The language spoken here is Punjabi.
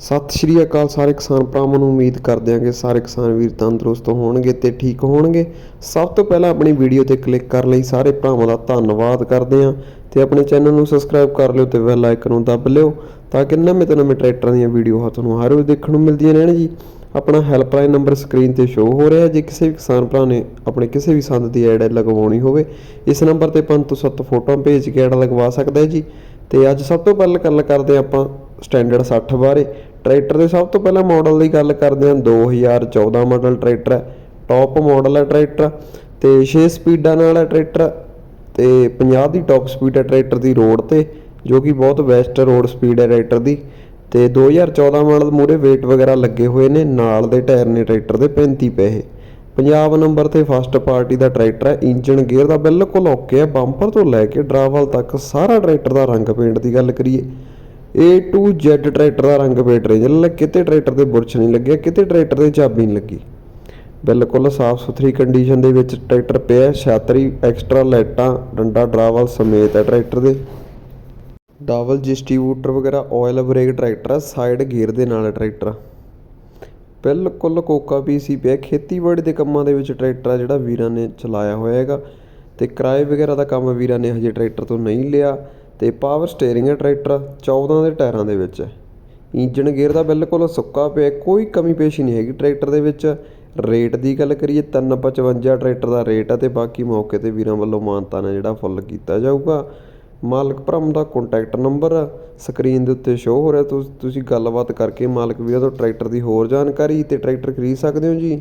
ਸਤਿ ਸ਼੍ਰੀ ਅਕਾਲ ਸਾਰੇ ਕਿਸਾਨ ਭਰਾਵਾਂ ਨੂੰ, ਉਮੀਦ ਕਰਦੇ ਹਾਂ ਕਿ ਸਾਰੇ ਕਿਸਾਨ ਵੀਰ ਤੰਦਰੁਸਤ ਹੋਣਗੇ ਤੇ ਠੀਕ ਹੋਣਗੇ। ਸਭ ਤੋਂ ਪਹਿਲਾਂ ਆਪਣੀ ਵੀਡੀਓ ਤੇ ਕਲਿੱਕ ਕਰਨ ਲਈ, ਸਾਰੇ ਭਰਾਵਾਂ ਦਾ ਧੰਨਵਾਦ ਕਰਦੇ ਹਾਂ ਤੇ ਆਪਣੇ ਚੈਨਲ ਨੂੰ ਸਬਸਕ੍ਰਾਈਬ ਕਰ ਲਿਓ ਤੇ ਬੈਲ ਆਈਕਨ ਨੂੰ ਦੱਬ ਲਿਓ ਤਾਂ ਕਿ ਨਵੇਂ ਤੋਂ ਨਵੇਂ ਟਰੈਕਟਰਾਂ ਦੀਆਂ ਵੀਡੀਓ ਤੁਹਾਨੂੰ ਹਰ ਰੋਜ਼ ਦੇਖਣ ਨੂੰ ਮਿਲਦੀਆਂ ਰਹਿਣ ਜੀ। ਆਪਣਾ ਹੈਲਪਲਾਈਨ ਨੰਬਰ ਸਕਰੀਨ ਤੇ ਸ਼ੋ ਹੋ ਰਿਹਾ ਹੈ। ਜੇ ਕਿਸੇ ਵੀ ਕਿਸਾਨ ਭਰਾ ਨੇ ਆਪਣੇ ਕਿਸੇ ਵੀ ਸੰਦ ਦੀ ਐਡ ਲਗਵਾਉਣੀ ਹੋਵੇ, ਇਸ ਨੰਬਰ ਤੇ 5 ਤੋਂ 7 ਫੋਟੋਆਂ ਭੇਜ ਕੇ ਐਡ ਲਗਵਾ ਸਕਦਾ ਹੈ ਜੀ। ਤੇ ਅੱਜ ਸਭ ਤੋਂ ਪਹਿਲਾਂ ਗੱਲ ਕਰਦੇ ਹਾਂ ਆਪਾਂ ਸਟੈਂਡਰਡ 60 ਬਾਰੇ। ਟਰੈਕਟਰ ਦੇ ਸਭ ਤੋਂ ਪਹਿਲਾਂ ਮਾਡਲ ਦੀ ਗੱਲ ਕਰਦੇ ਹਾਂ 2014 ਮਾਡਲ ਟਰੈਕਟਰ ਹੈ ਟੌਪ ਮਾਡਲ ਹੈ ਟਰੈਕਟਰ, ਤੇ 6 ਸਪੀਡਾਂ ਨਾਲ ਹੈ ਟਰੈਕਟਰ, ਤੇ 50 ਦੀ ਟੌਪ ਸਪੀਡ ਹੈ ਟਰੈਕਟਰ ਦੀ ਰੋਡ ਤੇ, ਜੋ ਕਿ ਬਹੁਤ ਬੈਸਟ ਰੋਡ ਸਪੀਡ ਹੈ ਟਰੈਕਟਰ ਦੀ, ਤੇ 2014 ਮਾਡਲ ਮੂਰੇ weight ਵਗੈਰਾ ਲੱਗੇ ਹੋਏ ਨੇ, ਨਾਲ ਦੇ ਟਾਇਰ ਨੇ ਟਰੈਕਟਰ ਦੇ 35 ਪੈਸੇ। ਪੰਜਾਬ ਨੰਬਰ ਤੇ ਫਸਟ ਪਾਰਟੀ ਦਾ ਟਰੈਕਟਰ ਹੈ ਇੰਜਨ ਗੇਅਰ ਦਾ ਬਿਲਕੁਲ ਓਕੇ ਹੈ ਬੰਪਰ ਤੋਂ ਲੈ ਕੇ ਡਰਾਵਲ ਤੱਕ ਸਾਰਾ ਟਰੈਕਟਰ ਦਾ ਰੰਗ ਪੇਂਟ ਦੀ ਗੱਲ ਕਰੀਏ। A to Z ਟਰੈਕਟਰ ਦਾ ਰੰਗ ਪੇਟ ਰਿਹਾ ਕਿਤੇ ਟਰੈਕਟਰ ਦੇ ਬੁਰਸ਼ ਨਹੀਂ ਲੱਗਿਆ, ਕਿਤੇ ਟਰੈਕਟਰ ਦੇ ਚਾਬੀ ਨਹੀਂ ਲੱਗੀ। ਬਿਲਕੁਲ ਸਾਫ਼ ਸੁਥਰੀ ਕੰਡੀਸ਼ਨ ਦੇ ਵਿੱਚ ਟਰੈਕਟਰ ਪਿਆ ਛਾਤਰੀ ਐਕਸਟਰਾ ਲਾਈਟਾਂ, ਡੰਡਾ ਡਰਾਵਲ ਸਮੇਤ ਹੈ ਟਰੈਕਟਰ ਦੇ। ਡਬਲ ਡਿਸਟ੍ਰੀਬਿਊਟਰ ਵਗੈਰਾ ਆਇਲ ਬ੍ਰੇਕ ਟਰੈਕਟਰ ਹੈ ਸਾਈਡ ਗੇਅਰ ਦੇ ਨਾਲ ਟਰੈਕਟਰ। ਬਿਲਕੁਲ ਕੋਕਾ ਪੀਸੀ ਪਿਆ ਖੇਤੀਬਾੜੀ ਦੇ ਕੰਮਾਂ ਦੇ ਵਿੱਚ ਟਰੈਕਟਰ ਆ ਜਿਹੜਾ ਵੀਰਾਂ ਨੇ ਚਲਾਇਆ ਹੋਇਆ ਹੈਗਾ, ਤੇ ਕਿਰਾਏ ਵਗੈਰਾ ਦਾ ਕੰਮ ਵੀਰਾਂ ਨੇ ਹਜੇ ਟਰੈਕਟਰ ਤੋਂ ਨਹੀਂ ਲਿਆ। ਅਤੇ ਪਾਵਰ ਸਟੇਅਰਿੰਗ ਹੈ ਟਰੈਕਟਰ 14 ਦੇ ਟਾਇਰਾਂ ਦੇ ਵਿੱਚ। ਹੈ ਇੰਜਨ ਗੇਅਰ ਦਾ ਬਿਲਕੁਲ ਸੁੱਕਾ ਪਿਆ, ਕੋਈ ਕਮੀ ਪੇਸ਼ੀ ਨਹੀਂ ਹੈਗੀ ਟਰੈਕਟਰ ਦੇ ਵਿੱਚ। ਰੇਟ ਦੀ ਗੱਲ ਕਰੀਏ 355 ਟਰੈਕਟਰ ਦਾ ਰੇਟ ਹੈ ਅਤੇ ਬਾਕੀ ਮੌਕੇ ਤੇ ਵੀਰਾਂ ਵੱਲੋਂ ਮਾਨਤਾ ਨੇ ਜਿਹੜਾ ਫੁੱਲ ਕੀਤਾ ਜਾਊਗਾ। ਮਾਲਕ ਭਰਮ ਦਾ ਕੰਟੈਕਟ ਨੰਬਰ ਸਕਰੀਨ ਦੇ ਉੱਤੇ ਸ਼ੋ ਹੋ ਰਿਹਾ। ਤੁਸੀਂ ਗੱਲਬਾਤ ਕਰਕੇ ਮਾਲਕ ਵੀਰਾਂ ਤੋਂ ਟਰੈਕਟਰ ਦੀ ਹੋਰ ਜਾਣਕਾਰੀ ਤੇ ਟਰੈਕਟਰ ਖਰੀਦ ਸਕਦੇ ਹੋ ਜੀ?